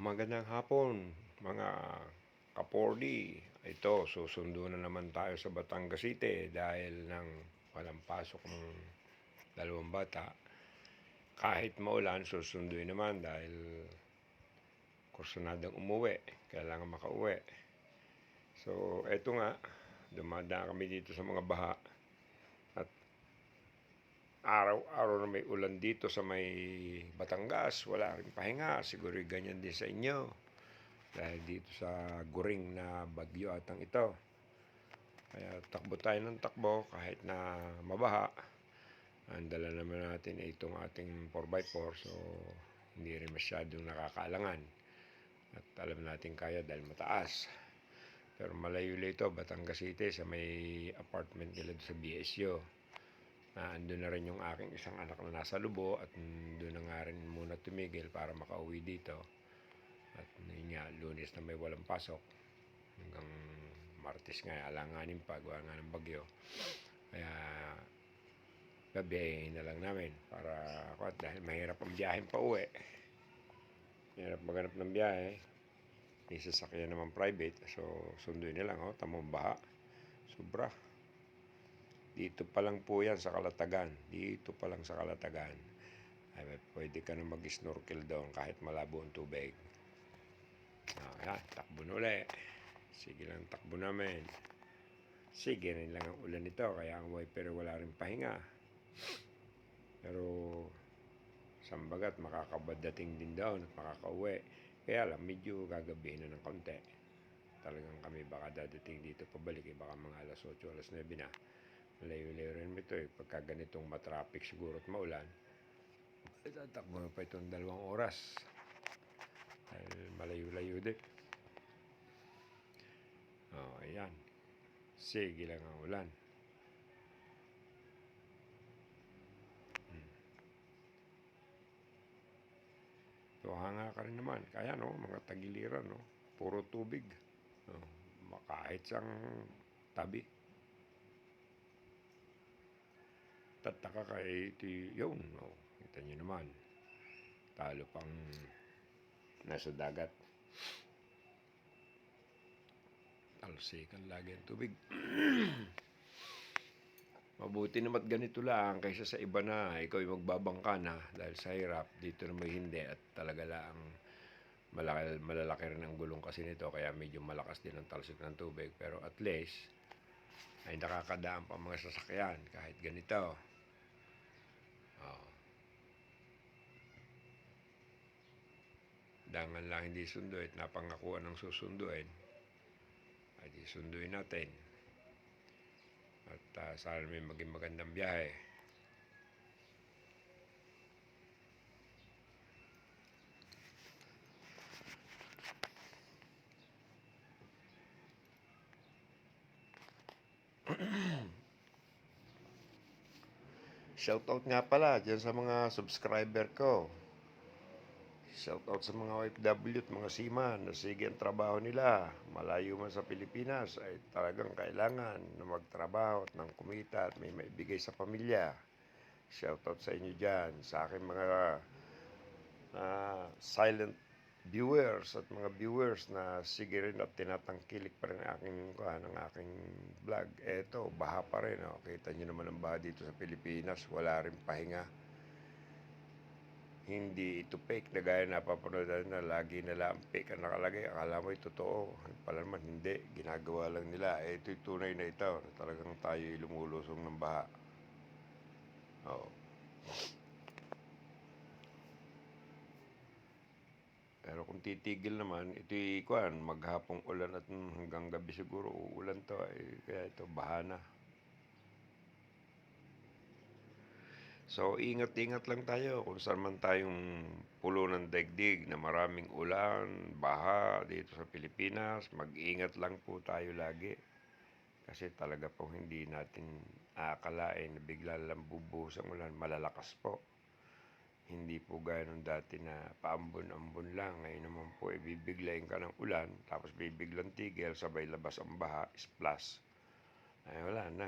Magandang hapon, mga kapordi. Ito, susundo na naman tayo sa Batangas City dahil ng walang pasok ng dalawang bata. Kahit maulan, susunduin naman dahil kursunadang umuwi. Kailangan makauwi. So, eto nga, dumadaan kami dito sa mga baha. Araw-araw na may ulan dito sa may Batangas, wala rin pahinga. Siguro ganyan din sa inyo. Dahil dito sa guring na bagyo atang ito. Kaya takbo tayo ng takbo kahit na mabaha. Ang dala naman natin ay itong ating 4x4 so hindi rin masyadong nakakaalangan. At alam natin kaya dahil mataas. Pero malayo-layo ito, Batangas City sa may apartment nila sa BSU. Ah, andun na rin yung aking isang anak na nasa lubo at doon na nga rin muna tumigil para makauwi dito. At yun nga, lunes na may walang pasok. Hanggang martes nga, alanganin pa, gawa nga ng bagyo. Kaya gabi na lang namin para ako dahil mahirap ang biyahe pa uwi. Mahirap maghanap ng biyahe. May sasakyan naman private. So, sunduin na lang. Oh, tamang baha. Sobra. Dito pa lang po yan sa Kalatagan. Dito pa lang sa Kalatagan. Ay, pwede ka na mag-snorkel doon kahit malabo ang tubig. Ah, yan, takbo na uli. Sige lang takbo namin. Sige rin lang ang ulan nito, kaya ang wiper wala rin pahinga. Pero, sambagat makakabadating din doon at makakauwi. Kaya lang, medyo gagabihin na ng konti. Talagang kami baka dadating dito pabalik, eh, baka mga alas 8, alas 9 na. Malayo-layo rin ito eh. Pagka ganitong matraffic siguro at maulan, tatakbo pa itong dalawang oras. Dahil malayo-layo din. Oh, ayan. Sige lang ang ulan. Hmm. So, hanga ka rin naman. Kaya no, mga tagiliran, no. Puro tubig. Oh, kahit sang tabi. Tataka kay iti yun. No. Kita nyo naman. Talo pang nasa dagat. Talsikan lagi ang tubig. Mabuti naman ganito lang kaysa sa iba na ikaw yung magbabangka na dahil sa hirap dito na may hindi at talaga lang malaki, malalaki rin ang gulong kasi nito kaya medyo malakas din ang talsik ng tubig pero at least ay nakakadaan pa mga sasakyan kahit ganito. Dangan lang hindi sunduin, napangakuan ng susunduin. Ay di sunduin natin. At uh, sana may maging magandang biyahe. Shoutout nga pala dyan sa mga subscriber ko. Shoutout sa mga OFW at mga seaman na sige ang trabaho nila. Malayo man sa Pilipinas ay talagang kailangan na magtrabaho at ng kumita at may maibigay sa pamilya. Shoutout sa inyo dyan, sa aking mga ah, silent viewers at mga viewers na sige rin at tinatangkilik pa rin aking, kuhan, ang aking vlog. Eto, baha pa rin. Oh. Kita nyo naman ang baha dito sa Pilipinas. Wala rin pahinga hindi ito fake na gaya napapanood na lagi nila ang fake ang nakalagay. Akala mo ito totoo. Pala naman hindi. Ginagawa lang nila. Eh, ito'y tunay na ito. Na talagang tayo lumulusong ng baha. Oo. Pero kung titigil naman, ito'y kuan, maghapong ulan at hanggang gabi siguro uulan to. Eh, kaya ito, baha na. So, ingat-ingat lang tayo kung saan man tayong pulo ng daigdig na maraming ulan, baha dito sa Pilipinas. Mag-ingat lang po tayo lagi. Kasi talaga po hindi natin aakalain na bigla lang bubuhos ang ulan. Malalakas po. Hindi po gaya nung dati na paambon-ambon lang. Ngayon naman po, ibibiglayin ka ng ulan, tapos bibiglang tigil, sabay labas ang baha, splash. Ay, wala na.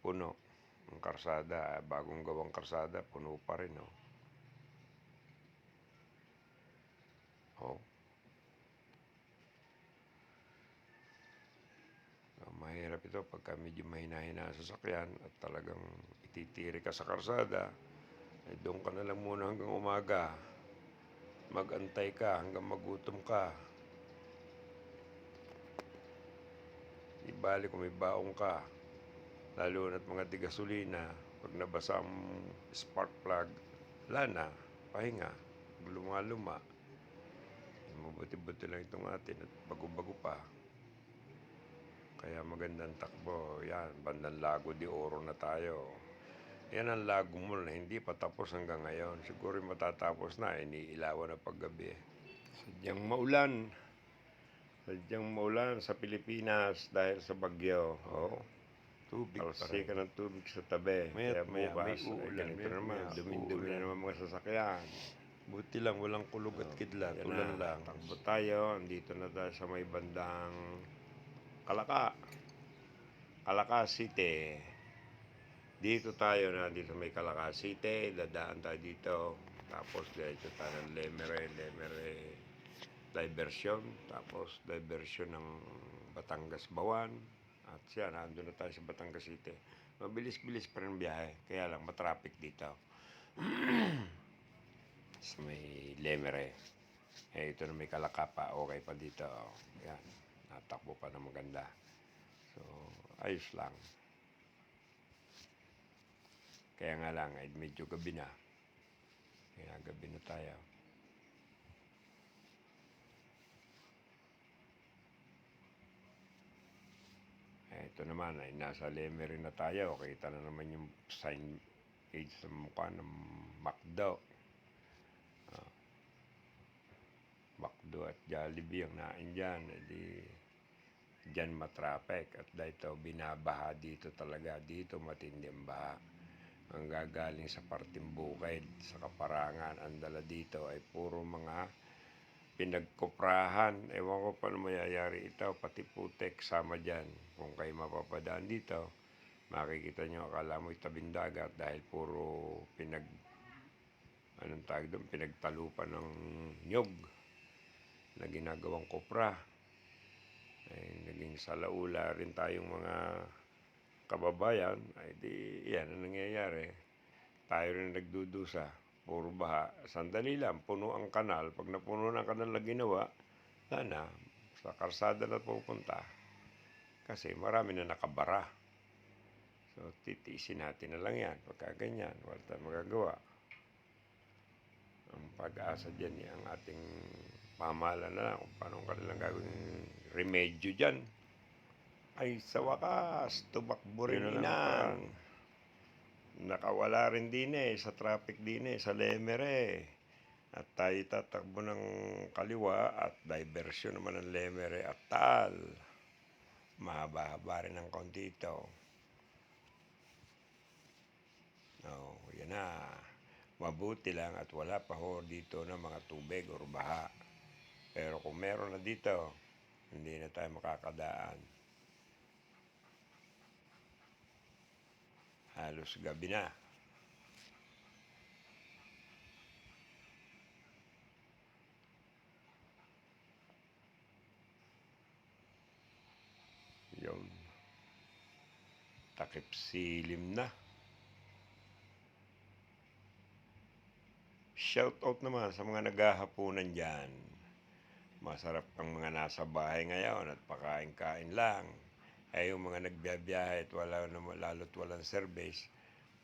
Puno ang karsada, bagong gawang karsada, puno pa rin, no? Oh. So, mahirap ito pagka medyo mahina-hina ang sasakyan at talagang ititiri ka sa karsada. Eh, doon ka na lang muna hanggang umaga. Magantay ka hanggang magutom ka. Di bali kung may baong ka. Lalo na't mga di gasolina, pag nabasa ang spark plug, wala na, pahinga, luma-luma. Mabuti-buti lang itong atin at bago-bago pa. Kaya magandang takbo. Yan, bandang Lago de Oro na tayo. Yan ang Lago Mall na hindi pa tapos hanggang ngayon. Siguro matatapos na, iniilawan na paggabi. Sadyang maulan. Sadyang maulan sa Pilipinas dahil sa bagyo. Oh. Tubig Talsika ng tubig sa tabi. Kaya maya bukas, may uulan, eh, ganito maya- naman. Dumi-dumi na uulan. naman mga sasakyan. Buti lang, walang kulog at kidlat. yan Ulan lang. Takbo tayo. Andito na tayo sa may bandang Kalaka. Kalaka City. Dito tayo na dito may Kalaka City. Dadaan tayo dito. Tapos diretso tayo ng Lemere. Lemere diversion. Tapos diversion ng Batangas Bawan. At siya, nandun na tayo sa Batangas City. Mabilis-bilis pa rin biyahe. Kaya lang, matraffic dito. sa may Lemere. Eh, ito na may kalakapa. Okay pa dito. Yan. Natakbo pa na maganda. So, ayos lang. Kaya nga lang, medyo gabi na. Kaya gabi na tayo. Eh, ito naman ay nasa Lemere na tayo. Kita na naman yung sign page sa mukha ng McDo. Ah. McDo at Jollibee ang nain dyan. Eh, di, dyan matraffic. At dito, binabaha dito talaga. Dito matindi ang baha. Ang gagaling sa parting bukid, sa kaparangan, ang dala dito ay puro mga pinagkuprahan. Ewan ko paano mayayari ito, pati putek sama dyan. Kung kayo mapapadaan dito, makikita nyo, akala mo tabing dagat dahil puro pinag, anong tawag doon, pinagtalupan ng nyog na ginagawang kopra. Ay, naging salaula rin tayong mga kababayan, ay di, yan ang nangyayari. Tayo rin nagdudusa, puro baha. Sandali lang, puno ang kanal. Pag napuno ng kanal na ginawa, wala na, sa karsada na pupunta. Kasi marami na nakabara. So, titiisin natin na lang yan. Pagka ganyan, wala tayong magagawa. Ang pag-asa dyan, ang ating pamahala na lang kung paano kanilang gagawin remedyo dyan. Ay, sa wakas, tumakbo rin na inang. Nakawala rin din eh, sa traffic din eh, sa Lemere. At tayo tatakbo ng kaliwa at diversion naman ng Lemere at Tal. Mahaba-haba rin ang konti ito. Oh, yan na. Mabuti lang at wala pa ho dito ng mga tubig o baha. Pero kung meron na dito, hindi na tayo makakadaan. Halos gabi na. Yun. Takip silim na. Shout out naman sa mga naghahaponan dyan. Masarap ang mga nasa bahay ngayon at pakain-kain lang. Ay yung mga nagbiyabiyahe at wala naman, lalo't walang service,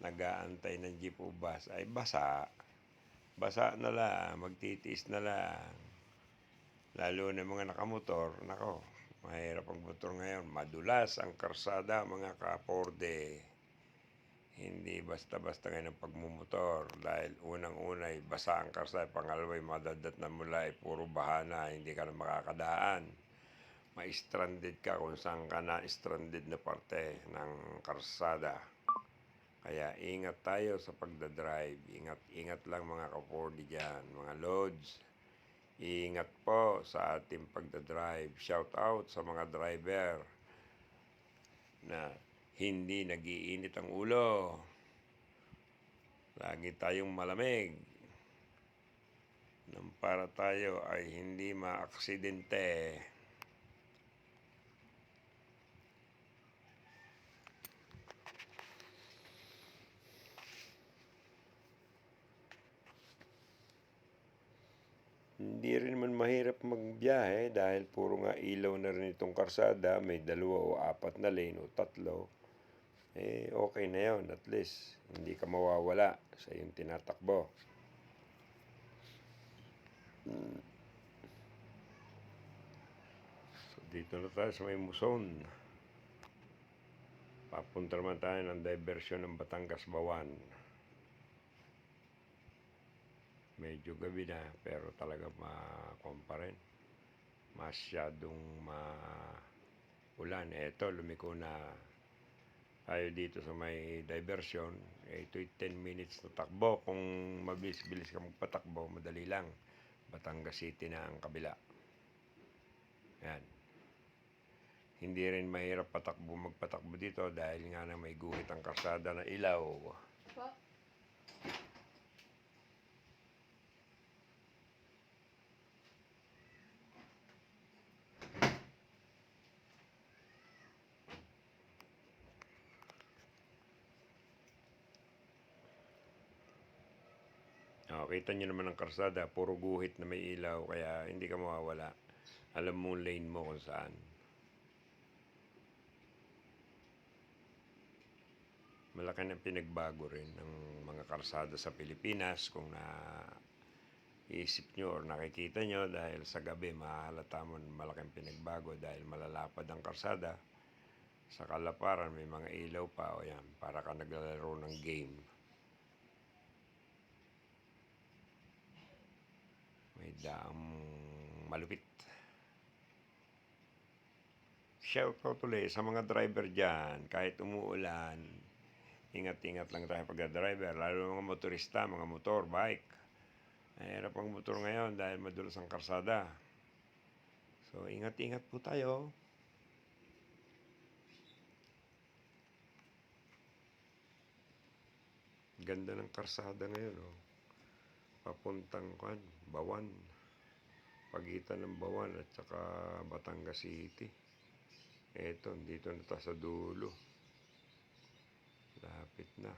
nag-aantay ng jeep o bus, ay basa. Basa na lang, magtitiis na lang. Lalo na mga nakamotor, nako, mahirap ang motor ngayon. Madulas ang karsada, mga kaporde. Hindi basta-basta ngayon ang pagmumotor dahil unang-una ay basa ang karsada, pangalawa ay madadat na mula ay puro bahana, hindi ka na makakadaan ma-stranded ka kung saan ka na stranded na parte ng karsada. Kaya ingat tayo sa pagdadrive. Ingat, ingat lang mga kapordi dyan, mga loads. Ingat po sa ating pagdadrive. Shout out sa mga driver na hindi nagiinit ang ulo. Lagi tayong malamig. nang para tayo ay hindi maaksidente. Hindi rin naman mahirap magbiyahe dahil puro nga ilaw na rin itong karsada, may dalawa o apat na lane o tatlo. Eh, okay na yun, at least. Hindi ka mawawala sa iyong tinatakbo. So, dito na tayo sa may Muson. Papunta naman tayo ng diversion ng Batangas Bawan. Medyo gabi na, pero talaga ma pa rin. Masyadong ma-ulan. Eto, lumiko na tayo dito sa may diversion. Ito'y 10 minutes na takbo. Kung mabilis-bilis ka magpatakbo, madali lang. Batangas City na ang kabila. Yan. Hindi rin mahirap patakbo magpatakbo dito dahil nga na may guhit ang karsada na ilaw. Po. Oh, kita nyo naman ang karsada, puro guhit na may ilaw, kaya hindi ka mawawala. Alam mo lane mo kung saan. Malaki na pinagbago rin ng mga karsada sa Pilipinas kung na isip nyo or nakikita nyo dahil sa gabi mahalata mo malaking pinagbago dahil malalapad ang karsada. Sa kalaparan may mga ilaw pa o yan para ka naglalaro ng game. May daang malupit. Shout out ulit sa mga driver dyan. Kahit umuulan, ingat-ingat lang tayo pagka-driver. Lalo mga motorista, mga motor, bike. Mahirap ang motor ngayon dahil madulas ang karsada. So, ingat-ingat po tayo. Ganda ng karsada ngayon, oh papuntang kwan, Bawan. Pagitan ng Bawan at saka Batangas City. Eto, dito na tayo sa dulo. Lapit na.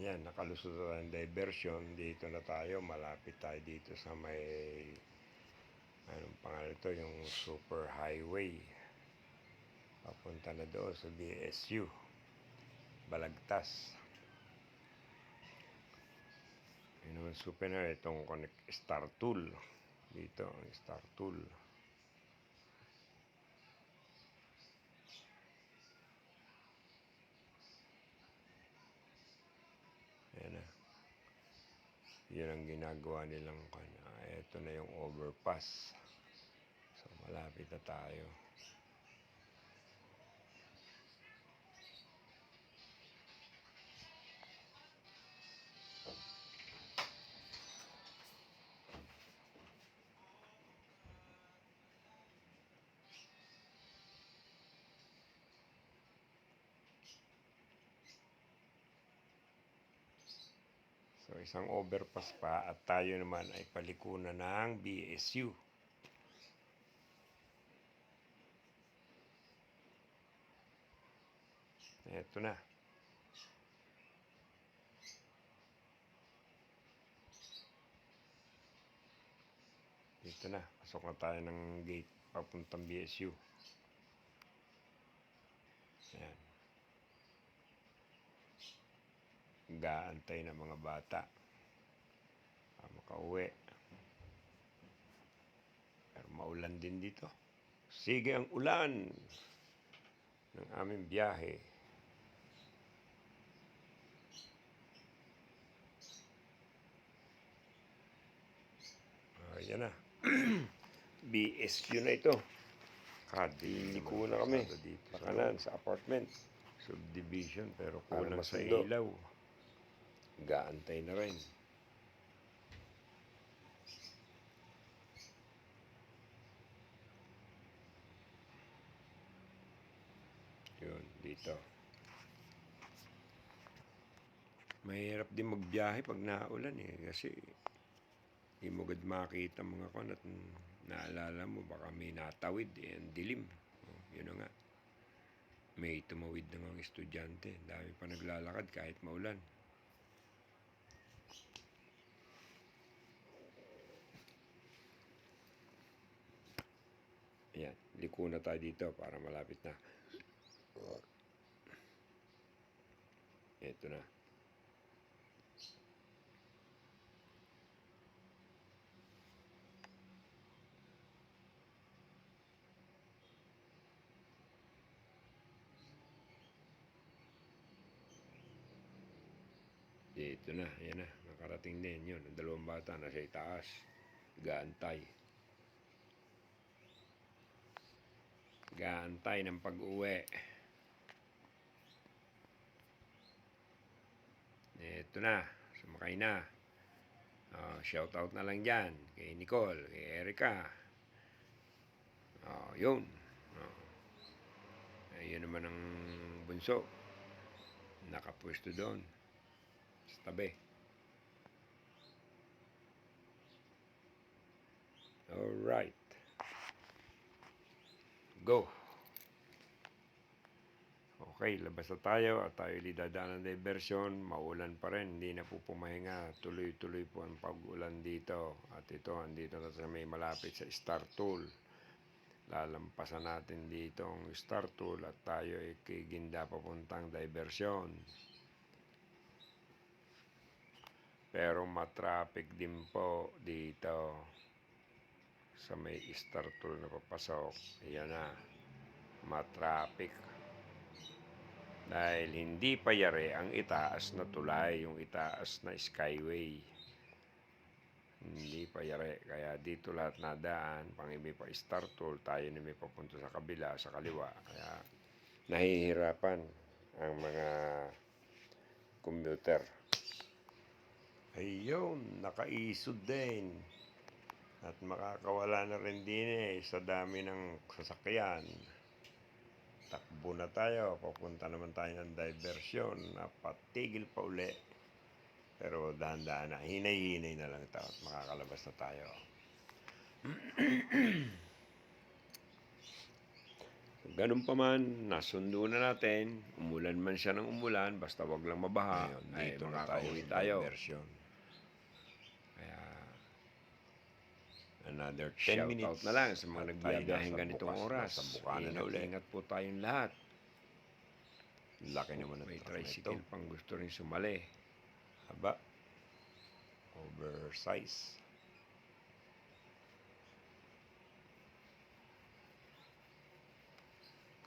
Yan, nakalusot na tayong diversion. Dito na tayo, malapit tayo dito sa may anong pangalan ito, yung super highway. Papunta na doon sa BSU. Balagtas. Yun naman na itong connect star tool. Dito ang star tool. Ayan na. Yun ang ginagawa nilang kanya. Ito na yung overpass. So malapit na tayo. Isang overpass pa at tayo naman ay palikunan ng BSU. Ito na. Dito na. Pasok na tayo ng gate papuntang BSU. Ayan. gaantay ng mga bata makauwi. Pero maulan din dito. Sige ang ulan ng aming biyahe. Ayan na. BSQ na ito. Kadi ko na kami. Dito sa apartment. Subdivision pero kulang sa ilaw. Gaantay na rin. Yun, dito. Mahirap din magbiyahe pag naulan eh. Kasi Hindi mo agad makita mga kon at naalala mo baka may natawid eh, ang dilim. Oh, yun nga. May tumawid na mga estudyante. Dami pa naglalakad kahit maulan. Ayan, liko na tayo dito para malapit na. Ito na. Dito na, yan na. Nakarating din yun. Ang dalawang bata nasa itaas. Gaantay. Gaantay ng pag-uwi. Ito na. Sumakay na. Oh, shout out na lang dyan. Kay Nicole, kay Erica. Oh, yun. Oh. Ayun naman ang bunso. Nakapwesto doon. Sa tabi. Alright. Go. Okay, labas tayo at tayo lidadaan ng diversion. Maulan pa rin, hindi na po pumahinga. Tuloy-tuloy po ang pag-ulan dito. At ito, andito na sa may malapit sa Star Tool. Lalampasan natin dito ang Star Tool at tayo ay kiginda papuntang diversion. Pero matraffic din po dito sa may Star Tool na papasok. Ayan na, matraffic. Dahil hindi pa yari ang itaas na tulay, yung itaas na skyway. Hindi pa yari. Kaya dito lahat nadaan, pang may pa Star Tool, tayo na may papunta sa kabila, sa kaliwa. Kaya nahihirapan ang mga commuter. Ayun, nakaisod din. At makakawala na rin din eh sa dami ng sasakyan. Takbo na tayo. Papunta naman tayo ng diversion. Napatigil pa uli. Pero dahan-dahan na. Hinay-hinay na lang ito at makakalabas na tayo. Ganun pa man, nasundo na natin. Umulan man siya ng umulan, basta wag lang mabaha. Ngayon, ay dito na tayo sa tayo. diversion. Another 10 Shout minutes. out na lang sa mga nasa ganitong oras. Bukana na. Ingat po tayong lahat. Laki naman ng May na ito. tricycle pang gusto rin sumali. Haba. Oversize.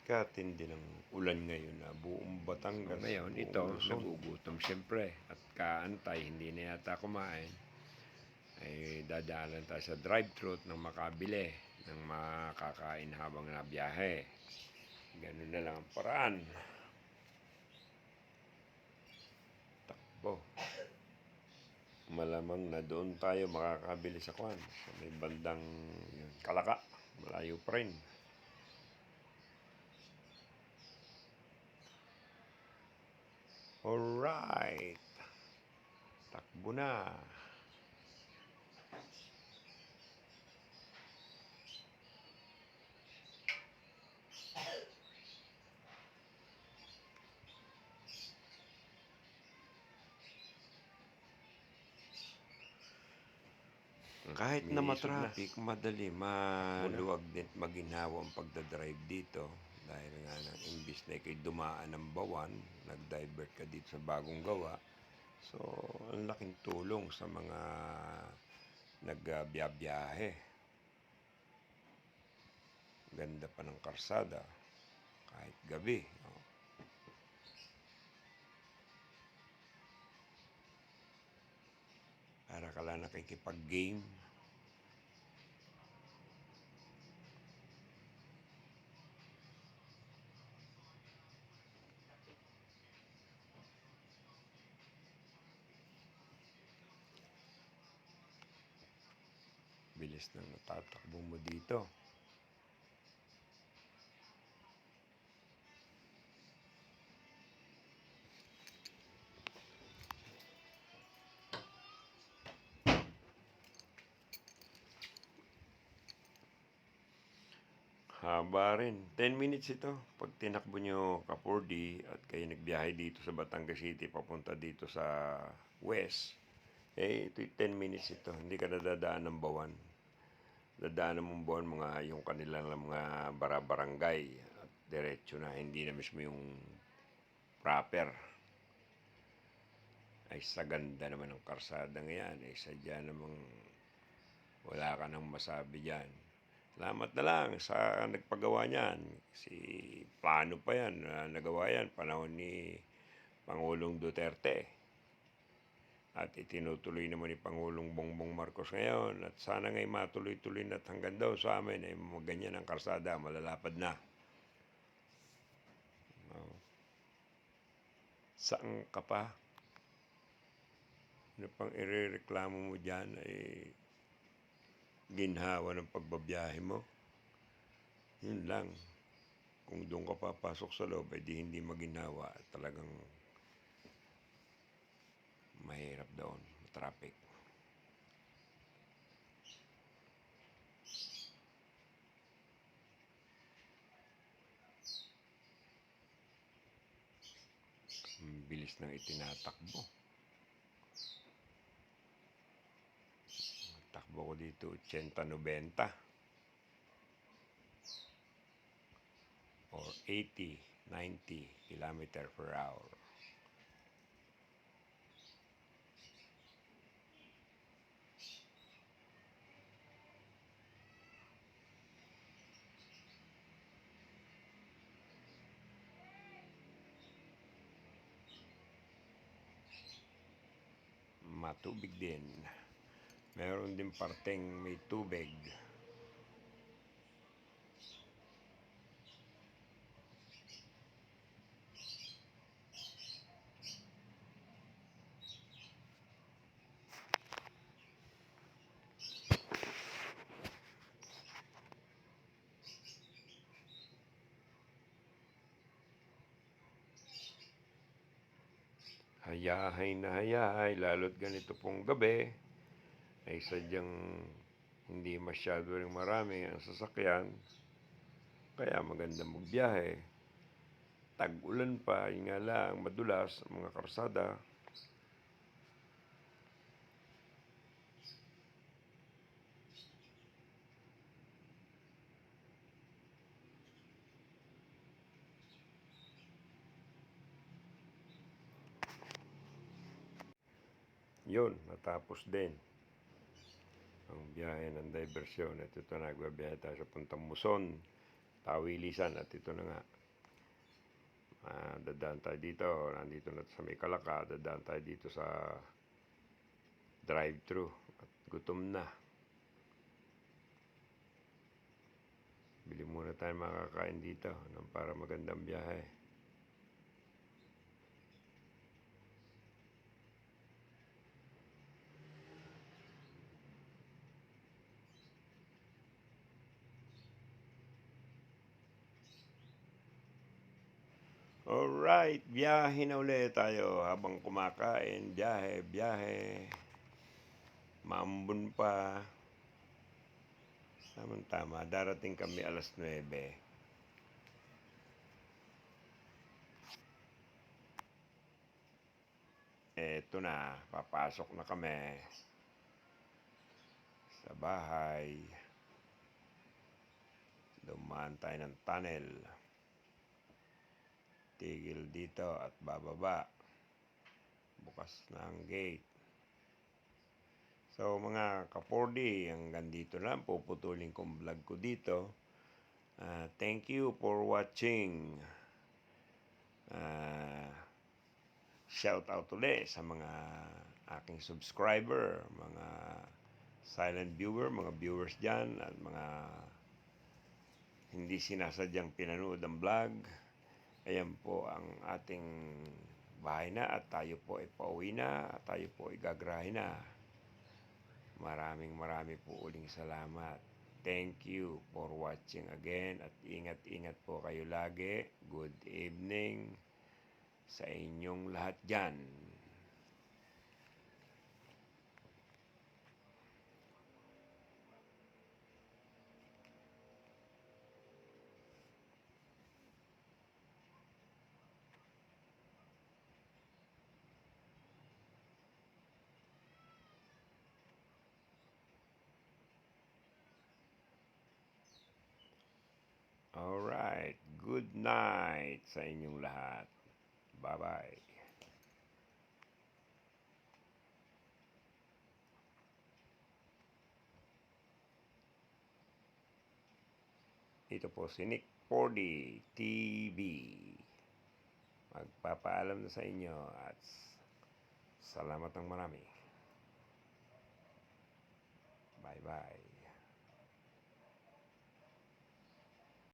Katindi ng ulan ngayon na buong Batangas. Ngayon, buong ito, nagugutom siyempre. At kaantay, hindi na yata kumain. Ay dadaanan tayo sa drive-thru nang makabili ng makakain habang nabiyahe. Ganun na lang ang paraan. Takbo. Malamang na doon tayo makakabili sa kwan. Sa may bandang Kalaka. Malayo pa rin. Alright. Takbo na. Kahit na matraffic, madali, maluwag din, maginhawa ang pagdadrive dito. Dahil nga na, imbis na ikay dumaan ng bawan, nag-divert ka dito sa bagong gawa. So, ang laking tulong sa mga nagbiyabiyahe. Ganda pa ng karsada, kahit gabi. no? Lang nakikipag-game. Bilis na natatakbo mo dito. Haba rin. 10 minutes ito. Pag tinakbo nyo Kapurdi at kayo nagbiyahe dito sa Batangas City papunta dito sa west, eh ito 10 minutes ito. Hindi ka nadadaan ng bawan. Dadaan mong buwan mga yung kanilang mga barabarangay at diretso na hindi na mismo yung proper. Ay sa ganda naman ng karsada ngayon. Ay sadya namang wala ka nang masabi dyan. Salamat na lang sa nagpagawa niyan. Si plano pa yan, na nagawa yan, panahon ni Pangulong Duterte. At itinutuloy naman ni Pangulong Bongbong Marcos ngayon. At sana ngay matuloy-tuloy na hanggang daw sa amin ay ganyan ang karsada, malalapad na. Oh. Saan ka pa? Ano pang irereklamo mo dyan ay ginhawa ng pagbabiyahe mo. Yun lang. Kung doon ka papasok sa loob, ay di hindi maginhawa. Talagang mahirap doon. Traffic. Ang bilis ng itinatakbo. Takbo ko dito, 80-90. Or 80-90 kilometer per hour. Matubig din. Meron din parteng may tubig. Hayahay na hayahay, lalo't ganito pong gabi, ay sadyang hindi masyado rin marami ang sasakyan. Kaya maganda magbiyahe. Tag-ulan pa, yun nga lang, madulas ang mga karsada. Yun, natapos din ang biyahe ng diversyon. At ito na, nagbabiyahe tayo sa puntang Muson, Tawilisan. At ito na nga, ah, dadaan tayo dito. Nandito na sa may Kalaka. Dadaan tayo dito sa drive-thru. At gutom na. Bili muna tayo makakain dito ng para magandang biyahe. Alright, biyahe na ulit tayo habang kumakain. Biyahe, biyahe. Maambun pa. Tama-tama, darating kami alas 9. Eto na, papasok na kami sa bahay. Dumaan tayo ng tunnel tigil dito at bababa. Bukas na ang gate. So mga kapordi, hanggang dito lang puputulin kong vlog ko dito. Ah, thank you for watching. Ah, shout out ulit sa mga aking subscriber, mga silent viewer, mga viewers dyan, at mga hindi sinasadyang pinanood ang vlog. Ayan po ang ating bahay na at tayo po ay pauwi na at tayo po ay gagrahe na. Maraming marami po uling salamat. Thank you for watching again at ingat-ingat po kayo lagi. Good evening sa inyong lahat dyan. Good night sa inyong lahat. Bye-bye. Ito po si Nick 4D TV. Magpapaalam na sa inyo at salamat ng marami. Bye-bye.